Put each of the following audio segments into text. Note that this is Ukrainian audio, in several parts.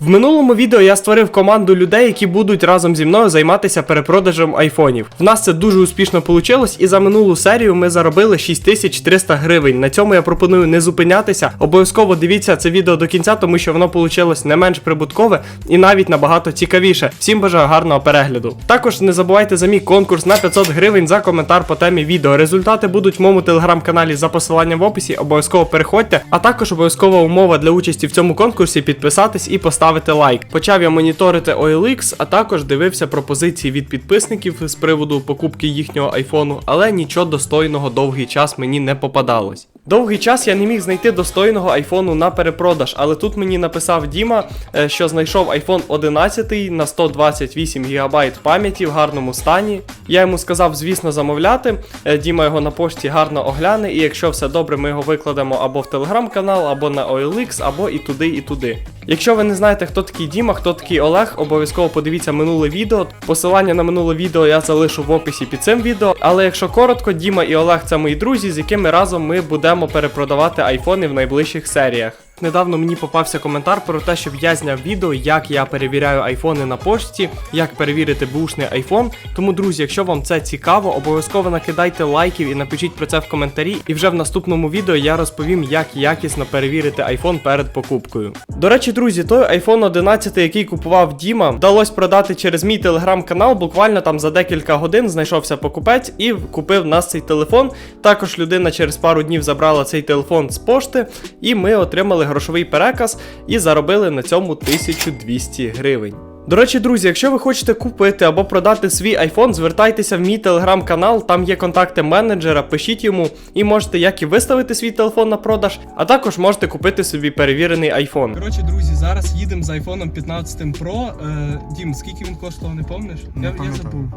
В минулому відео я створив команду людей, які будуть разом зі мною займатися перепродажем айфонів. В нас це дуже успішно вийшло, і за минулу серію ми заробили 6300 гривень. На цьому я пропоную не зупинятися. Обов'язково дивіться це відео до кінця, тому що воно вийшло не менш прибуткове і навіть набагато цікавіше. Всім бажаю гарного перегляду. Також не забувайте за мій конкурс на 500 гривень за коментар по темі відео. Результати будуть в моєму телеграм-каналі за посиланням в описі. Обов'язково переходьте. А також обов'язкова умова для участі в цьому конкурсі підписатись і поставити лайк. Почав я моніторити OLX, а також дивився пропозиції від підписників з приводу покупки їхнього айфону, але нічого достойного довгий час мені не попадалось. Довгий час я не міг знайти достойного айфону на перепродаж, але тут мені написав Діма, е, що знайшов iPhone 11 на 128 ГБ пам'яті в гарному стані. Я йому сказав, звісно, замовляти. Е, Діма його на пошті гарно огляне, і якщо все добре, ми його викладемо або в телеграм-канал, або на OLX, або і туди, і туди. Якщо ви не знаєте, хто такий Діма, хто такий Олег, обов'язково подивіться минуле відео. Посилання на минуле відео я залишу в описі під цим відео. Але якщо коротко, Діма і Олег це мої друзі, з якими разом ми будемо перепродавати айфони в найближчих серіях. Недавно мені попався коментар про те, щоб я зняв відео, як я перевіряю айфони на пошті, як перевірити бушний айфон. Тому, друзі, якщо вам це цікаво, обов'язково накидайте лайків і напишіть про це в коментарі. І вже в наступному відео я розповім, як якісно перевірити айфон перед покупкою. До речі, друзі, той iPhone 11, який купував Діма, вдалося продати через мій телеграм-канал. Буквально там за декілька годин знайшовся покупець і купив нас цей телефон. Також людина через пару днів забрала цей телефон з пошти, і ми отримали грошовий переказ і заробили на цьому 1200 гривень. До речі, друзі, якщо ви хочете купити або продати свій iPhone, звертайтеся в мій телеграм-канал, там є контакти менеджера, пишіть йому і можете як і виставити свій телефон на продаж, а також можете купити собі перевірений iPhone. Коротше, друзі, зараз їдемо з iPhone 15 Pro. Е, Дім, скільки він коштував, не помниш? Не я, я забув.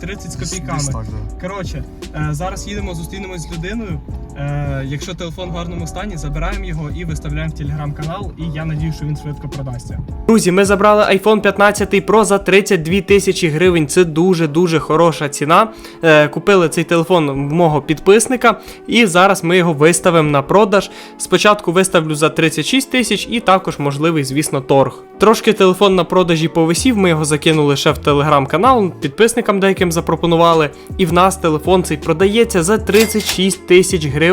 30 з копійками. Коротше, е, зараз їдемо, зустрінемось з людиною. Е, якщо телефон в гарному стані, забираємо його і виставляємо в телеграм-канал. І я надію, що він швидко продасться. Друзі, ми забрали iPhone 15 Pro за 32 тисячі гривень. Це дуже дуже хороша ціна. Е, купили цей телефон в мого підписника, і зараз ми його виставимо на продаж. Спочатку виставлю за 36 тисяч, і також можливий, звісно, торг. Трошки телефон на продажі повисів, ми його закинули ще в телеграм-канал, підписникам деяким запропонували. І в нас телефон цей продається за 36 тисяч гривень,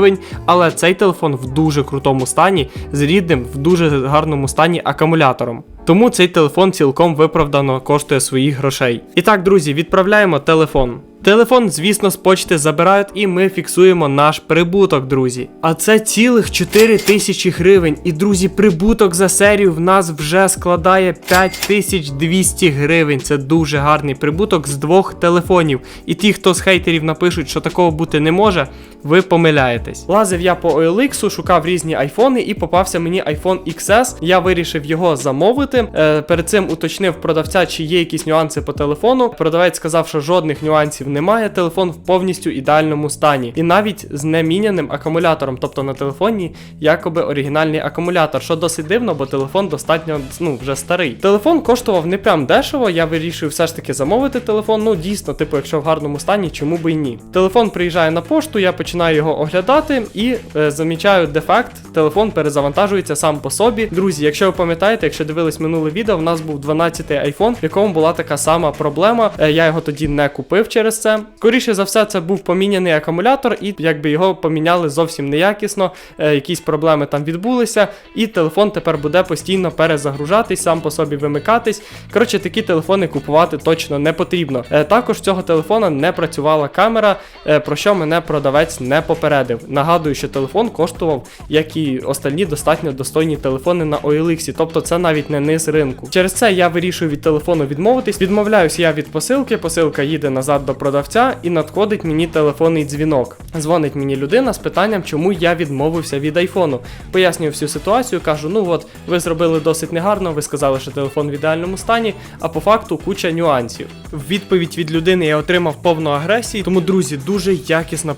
але цей телефон в дуже крутому стані, з рідним, в дуже гарному стані акумулятором. Тому цей телефон цілком виправдано коштує своїх грошей. І так, друзі, відправляємо телефон. Телефон, звісно, з почти забирають, і ми фіксуємо наш прибуток, друзі. А це цілих 4 тисячі гривень. І, друзі, прибуток за серію в нас вже складає 5200 гривень. Це дуже гарний прибуток з двох телефонів. І ті, хто з хейтерів напишуть, що такого бути не може, ви помиляєтесь. Лазив я по OLX, шукав різні айфони і попався мені iPhone XS. Я вирішив його замовити. Е, перед цим уточнив продавця, чи є якісь нюанси по телефону. Продавець сказав, що жодних нюансів немає. Телефон в повністю ідеальному стані. І навіть з неміняним акумулятором, тобто на телефоні якоби оригінальний акумулятор, що досить дивно, бо телефон достатньо ну вже старий. Телефон коштував не прям дешево. Я вирішив все ж таки замовити телефон. Ну дійсно, типу, якщо в гарному стані, чому би і ні. Телефон приїжджає на пошту, я починаю його оглядати і е, замічаю дефект. Телефон перезавантажується сам по собі. Друзі, якщо ви пам'ятаєте, якщо дивились минуле відео, в нас був 12-й iPhone, в якому була така сама проблема. Е, я його тоді не купив через це. Скоріше за все, це був поміняний акумулятор, і якби його поміняли зовсім неякісно. Е, якісь проблеми там відбулися, і телефон тепер буде постійно перезагружатись, сам по собі вимикатись. Коротше, такі телефони купувати точно не потрібно. Е, також цього телефона не працювала камера, е, про що мене продавець не попередив. Нагадую, що телефон коштував, як і остальні достатньо достойні телефони на OLX, тобто це навіть не низ ринку. Через це я вирішую від телефону відмовитись. Відмовляюсь я від посилки. Посилка їде назад до продавця і надходить мені телефонний дзвінок. Дзвонить мені людина з питанням, чому я відмовився від айфону. Пояснюю всю ситуацію, кажу: ну от ви зробили досить негарно, ви сказали, що телефон в ідеальному стані, а по факту куча нюансів. В відповідь від людини я отримав повну агресію. Тому, друзі, дуже якісно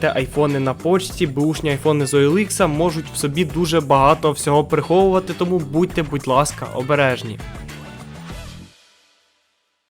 перевіряйте айфони на почті, бушні айфони з OLX можуть в собі дуже багато всього приховувати, тому будьте, будь ласка, обережні.